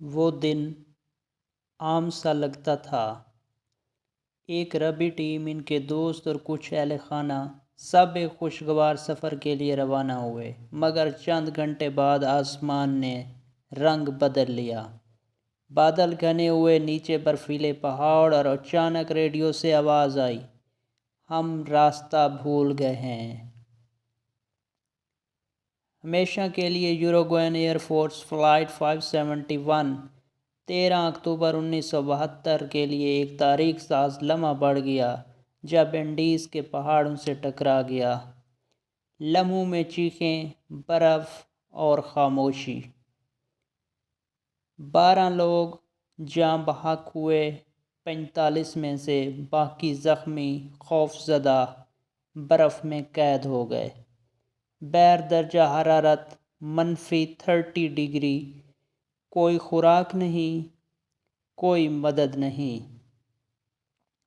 وہ دن عام سا لگتا تھا۔ ایک ربی ٹیم ان کے دوست اور کچھ اہل خانہ سب ایک خوشگوار سفر کے لیے روانہ ہوئے، مگر چند گھنٹے بعد آسمان نے رنگ بدل لیا۔ بادل گھنے ہوئے نیچے برفیلے پہاڑ اور اچانک ریڈیو سے آواز آئی۔ ہم راستہ بھول گئے ہیں۔ ہمیشہ کے لیے Uruguayan air force flight five seventy one, تیرہ اکتوبر انیس سو بہتر کے لیے ایک تاریخ ساز لمحہ بڑھ گیا، جب انڈیز کے پہاڑوں سے ٹکرا گیا۔ لمحوں میں چیخیں، برف اور خاموشی۔ بارہ لوگ جاں بحق ہوئے، پینتالیس میں سے باقی زخمی خوف زدہ برف میں قید ہو گئے۔ بیر درجہ حرارت منفی تھرٹی ڈگری۔ کوئی خوراک نہیں، کوئی مدد نہیں۔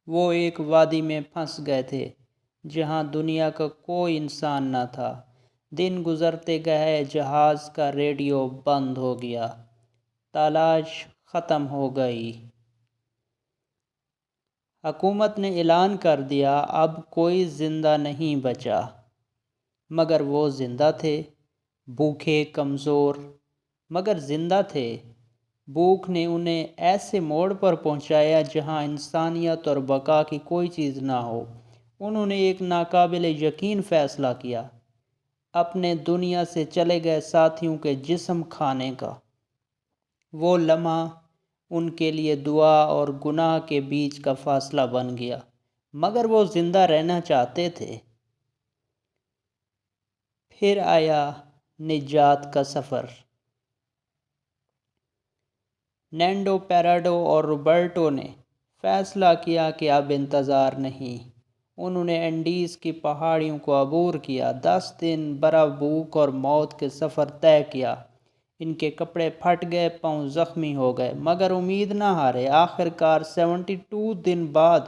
وہ ایک وادی میں پھنس گئے تھے، جہاں دنیا کا کوئی انسان نہ تھا۔ دن گزرتے گئے، جہاز کا ریڈیو بند ہو گیا۔ تلاش ختم ہو گئی۔ حکومت نے اعلان کر دیا، اب کوئی زندہ نہیں بچا۔ مگر وہ زندہ تھے۔ بھوکے، کمزور، مگر زندہ تھے۔ بھوک نے انہیں ایسے موڑ پر پہنچایا جہاں انسانیت اور بقا کی کوئی چیز نہ ہو۔ انہوں نے ایک ناقابل یقین فیصلہ کیا۔ اپنے دنیا سے چلے گئے ساتھیوں کے جسم کھانے کا۔ وہ لمحہ ان کے لیے دعا اور گناہ کے بیچ کا فاصلہ بن گیا، مگر وہ زندہ رہنا چاہتے تھے۔ پھر آیا نجات کا سفر۔ نینڈو پیراڈو اور روبرٹو نے فیصلہ کیا کہ اب انتظار نہیں۔ انہوں نے انڈیز کی پہاڑیوں کو عبور کیا، دس دن برف بھوک اور موت کے سفر طے کیا۔ ان کے کپڑے پھٹ گئے، پاؤں زخمی ہو گئے، مگر امید نہ ہارے۔ آخر کار سیونٹی ٹو دن بعد،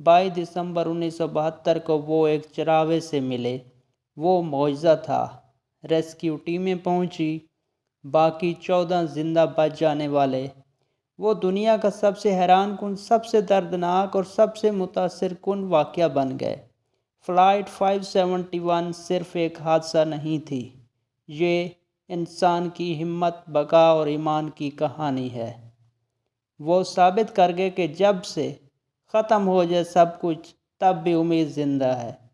بائیس دسمبر انیس سو بہتر کو وہ ایک چراوے سے ملے۔ وہ معجزہ تھا۔ ریسکیو ٹیمیں پہنچی، باقی چودہ زندہ بچ جانے والے۔ وہ دنیا کا سب سے حیران کن، سب سے دردناک اور سب سے متاثر کن واقعہ بن گئے۔ فلائٹ فائیو سیونٹی ون صرف ایک حادثہ نہیں تھی۔ یہ انسان کی ہمت، بقا اور ایمان کی کہانی ہے۔ وہ ثابت کر گئے کہ جب سے ختم ہو جائے سب کچھ، تب بھی امید زندہ ہے۔